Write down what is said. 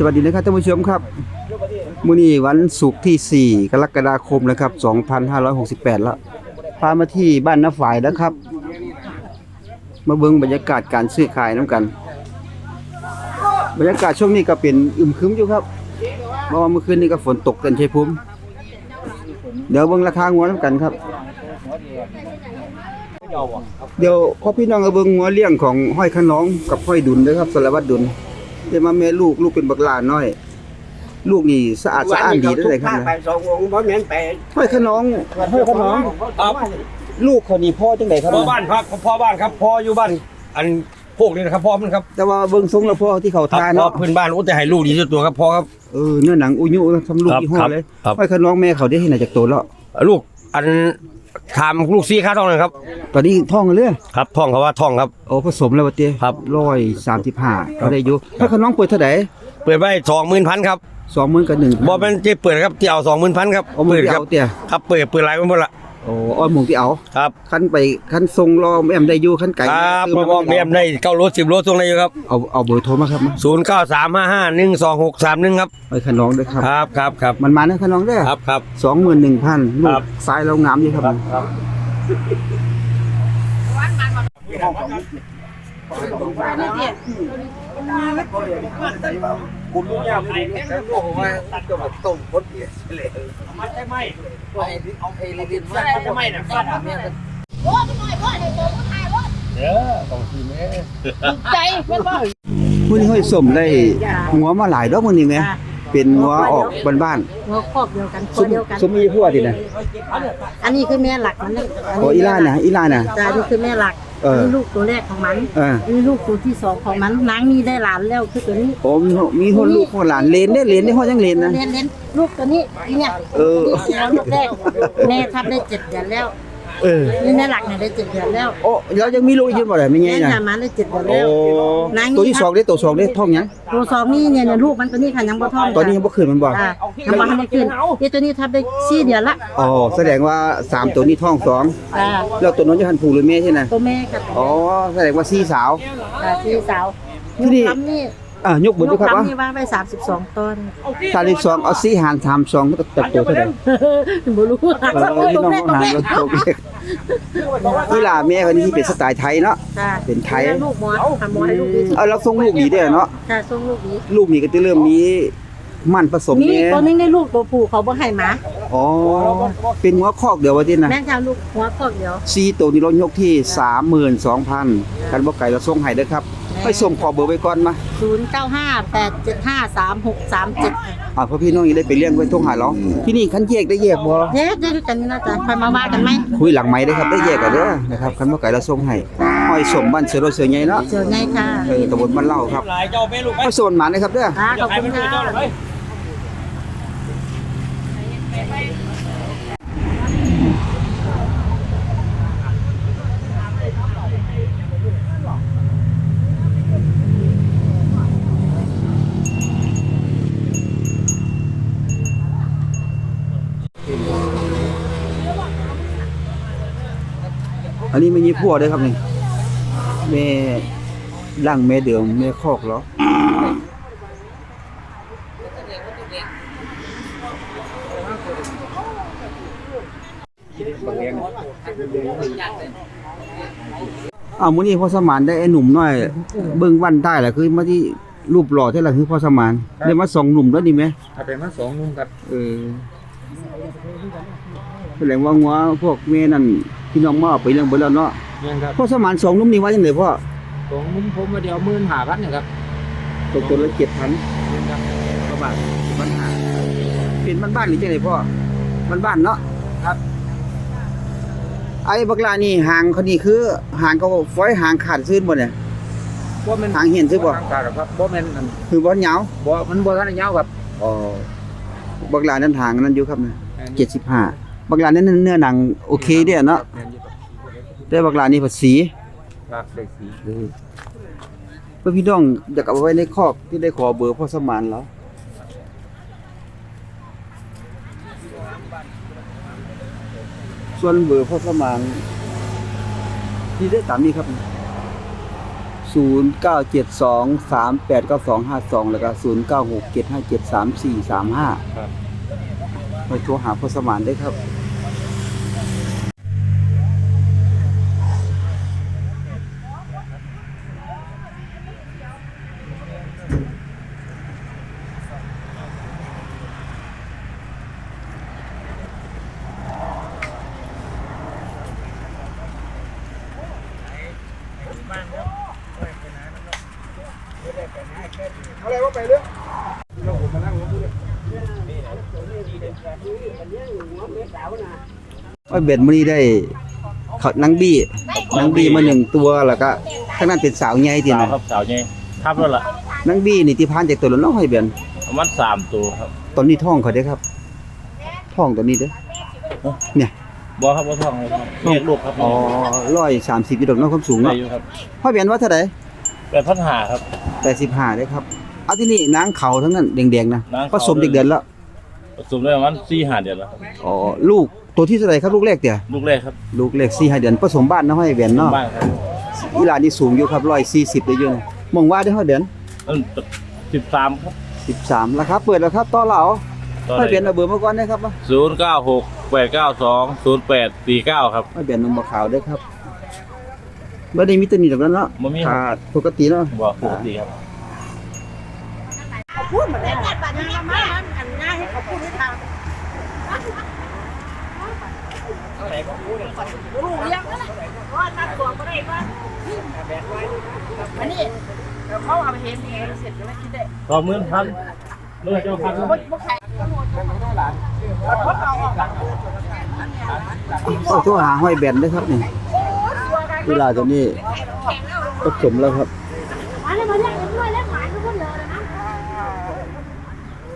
สวัสดีนะครับท่านผู้ชมครับมื้อนี้วันศุกร์ที่ 4 กรกฎาคมนะครับ 2568 แล้ว พามาที่บ้านน้าฝ่ายแล้วครับ มาเบิ่งบรรยากาศการซื้อขายน้ำกัน บรรยากาศช่วงนี้ก็เป็นอึมครึมอยู่ครับเพราะว่าเมื่อคืนนี้ก็ฝนตกกันชัยภูมิเดี๋ยวเบิ่งราคางัวน้ำกันครับ เดี๋ยวพ่อพี่น้องเอาเบิ่งงัวเลี้ยงของห้อยขน้องกับห้อยดุลเด้อครับสารวัตรดุล เดี๋ยวมาแม่ลูกลูกเป็นบักหลาน้อย ลูกนี่สะอาดสะอ้านดีได้เลยครับไปนะสององค์บ่แม่นไปห้อยขน้องห้อยขน้องครับลูกเขานี่พ่อจังไดครับพ่อบ้านครับพ่อบ้านครับพ่ออยู่บ้าน อันพวกนี้นะครับพ่อมันครับแต่ว่าเบิ่งทรงแล้วพ่อที่เขาครับทาพ่อเนาะพื้นบ้านโอ้แต่ให้ลูกดีที่สุดตัวครับพ่อครับ เออเนื้อหนังอุยุทำลูกครับยี่ห้อครับเลยครับ ห้อยขน้องแม่เขาได้ที่ไหนจากโตแล้วลูกอัน ทำลูกซีค่าทองเลยครับ ตอนนี้ท้องกันเลยครับทองเขาว่าทองครับ โอ้ผสมแล้วว่าเตี้ยครับ135ก็ได้อยู่ห้อยขน้องเปิดเท่าไหร่เปิดไว้สองหมื่นพันครับ20,000กับ1บอเป็นเจ๊เปิดครับที่เอาสองหมื่นพันครับเอามือเปิดที่ครัเอาบเตี้ยครับเปิดเปิดหลายไปหมดละ โอ้อ้อยหมูที่เอาครับคันไปคันทรงรอแอมได้อยู่คันไก่ครับซื้พ่อมาบอกเมียมได้เก้าโลสิบโลตรงไหนอยู่ครับเอาเอาเบอร์โทรมาครับมาศูนย์เก้าสามห้าห้าหนึ่งสองหกสามหนึ่งครับไปขน้องด้วยครับ ครับครับครับมันมานะขน้องเด้อครับครับ สองหมื่นหนึ่งพันลูครักบซ้ายเรางามอยู่ครับครับคุณรู้ยังไงแล้วลูกผมว่าจะมาต้มคนเดียวเลย มันจะไม่เอาเอาเอลินว่ามันจะไม่นะฟันเนี่ยโอ้ยหน่อยพ่อเดี๋ยวผมถ่ายรถเด้อต้องทีแม่ใจเพื่อนพ่อมื้อนี้ห้อยสมได้หัวมาหลายดอกมื้อนี้แหมเป็นหัวออกบ้านหัวครอบเดียวกันๆตัซุวมเดียวกันซุมมีหัวดินะอันนี้คือแม่หลักมันนี่โอ้อีล่าน่ะอีล่าน่ะจ้านี่คือแม่หลัก เออ นี่ลูกตัวแรกของมันเออนี่ลูกตัวที่สองของมันนางมีได้หลานแล้วคือตัวนี้โอ้มีมีคนลูกคนหลานเลนได้เลนได้ฮอดยังเลนนะ เล่นเล่นลูกตัวนี้อีเนี่ยเออ นี่แล้วลูกแรกแม่ทับได้เจ็ดเดือนแล้ว เออ นี่แม่หลักเนี่ยได้เจ็ดเดือนแล้วโอ้แล้วยังมีลูกอีกบ่ได้ไม่ไงแม่น่ะทำมันได้เจ็ดเดือนโอ้ แล้วนางนี่ตัวที่สองได้ตัวสองได้ท้องยังตัวสองนี่เนี่ยเนี่ยลูกมันตัวนี้ค่ะยังบ่ท้องตอนนี้ยังบ่ขึ้นมันบ่จ้ายังบ่ทันได้ขึ้นนี่ตัวนี้ทับได้สี่เดือนละอ๋อแสดงว่าสามตัวนี้ท้องสองจ้าแล้วตัวน้องจะหันผูกหรือแม่ใช่ไหมตัวแม่กับอ๋อแสดงว่าสี่สาว จ้าสี่สาวที่นี่ยกลำนี่อะยกเบนยด้วกยครับว่าลำนี่วางไปสามสิบสองต้น สามสิบสองเอาสี่หารสามสองก็ตัดตัวเท่าไหร่บ่รู้เออนี่น้องหารก็ตกเลข นี่ล่ะแม่คนนี้ที่เป็นสไตล์ไทยเนาะจ้ะเป็นไทยลูกหมอทำหมอให้ลูกดีที่สุดเอาเราส่งลูกดีเด้อเนาะจ้ะส่งลูกดีลูกนี่ก็จะเริ่มมีมันผสมมีเนี่อีกยตัวนึงได้ลูกตัวผู้เขาบ่ให้หมาอ๋อเป็นหัวคอกเดียวว่าที่นะแม่งจะเอาลูกหัวคอกเดียวซีตัวนี้เรายกที่ 32,000กันบ่ไก่เราส่งให้เด้อครับ ให้ส่งขอเบอร์ไว้ก่อนมา0958753637อ่าเพราะพี่น้องนี่ได้ไปเลี้ยงไว้ทุ่งหาเราที่นี่คันแยกได้แยกบ่เย้ได้ด้วยกันนี่นะจ๊ะค่อยมาว่ากันไหมคุยหลังไม้ได้ครับได้แยกกันเด้อนะครับคันบ่ไก่เราส่งให้ห้อยสมบ้านเสือโรเสือใหญ่เนาะเจอไงค่ะเออตำบลบ้านเล่าครับหลายเจ้าแม่ลูกไหมห้อยสมหมานนะครับเด้อค่ะขอบคุณค่ะ นนี้ไม่มีผัวเด้อครับนี่แม่ล่างแม่เดิมแม่คอกเหรออ้าวมื้อนี้พ่อสมานได้ไอ้หนุ่มน้อย เบิ่งวันได้แหละคือมาที่รูปหล่อเท่าไหร่คือพ่อสมานได้มาสองหนุ่มแล้วนี่ไหมถ้าเป็นมาสองนุ่งครับเออแสดงว่างัวพวกแม่นั่น พี่น้องมาเอาไปเลี้ยงเบิดแล้วเนาะเนี่ยครับพ่อสมานสองหนุ่มนี่ว่าจังไดพ่อสองนุ่งผมมาเดียวหมื่นหาพันเนี่ยครับตกตัวละ7,000เนี่ยครับประมาณปัญหาเป็นบ้านๆหรือจังไดพ่อบ้านๆเนาะครับ ไอ้บักลานี่หางเขานี่คือหางเขาฝอยหางขาดซื่นบ่เนี่ย บ่แม่นหางเห็นซื่อบ่ทางการครับบ่แม่นอันคือบ่ยาวบ่มันบ่ทันได้ยาวครับอ๋อบักลานั้นหางนั้นอยู่ครับนะ75 บักลานั้นเนื้อหนังโอเคเด้อเนาะแม่นอยู่ครับแต่บักลานี่ภาษีครับได้สีเพื่อพี่น้องอยากเอาไว้ในครอบที่ได้ขอเบอร์พ่อสมานแล้วส่วนเบอร์พ่อสมานที่ได้ตามนี้ครับ0 0972389252 แล้วก็0967573435ครับไปโทรหาพ่อสมานได้ครับ ว่าเบ็ดมื้อนี้ได้เขานางบี้นางบี้มาหนึ่งตัวแล้วก็ข้างนั้นเป็นสาวใหญ่ที่สาวนะครับสาวใหญ่ทับแล้วล่ะนางบี้นี่ที่พานจากตัวแล้วเนาะให้เบ็ดประมาณสามตัวครับตอนนี้ท้องเขาเด้อครับท้องตัวนี้เด้อเนี่ยบอครับว่าท่องเลยครับเรียกลูกครับอ๋อ130อยู่ดอกเนาะความสูงได้เนาะอยู่ครับพ่อเบ็ดว่าเท่าใดแปดพันหาครับ85เด้อครับ เอาที่นี่นางเขาทั้งนั้นแดงๆนะนางเขา ผสมเด็กเดือนแล้วผสมได้ประมาณสี่ห้าเดือนแล้วครับอ๋อลูกตัวที่เท่าไหร่ครับลูกแรกเตี่ยลูกแรกครับลูกแรก4-5เดือนผสมบ้านเนาะให้เบ็ดเนาะบ้านครับอีหลานนี่สูงอยู่ครับ140ได้อยู่นะมองว่าได้ห้อยเดือนนั่นสิบสามครับ13ราคาเปิดแล้วครับต่อเหลาห้อยเบ็ดเอาเบอร์มาก่อนนะครับว่าศูนย์เก้าหกแปดเก้าสองศูนย์แปดสี่เก้าครับ ห้อยเบ็ดนมบะขาวเด้อครับบ่ได้มีแตัวนี้ดอกนั้นเนาะบ่มีขาดปกติเนาะ บอกปกติครับ พูดเหมือนกันบัตรนี้มาอันง่ายให้เขาพูดให้ทาง รู้ยังนั่นแหละว่าตัดตัวก็ได้ว่าอันนี้เขาเอาไปเห็นเองเสร็จแล้วคิดได้ต่อหมื่นพันเมื่อเจ้าพันโอ้โทรตัวหาห้อยแบนเด้อครับนี่เวลาตัวนี้ผสมแล้วครับ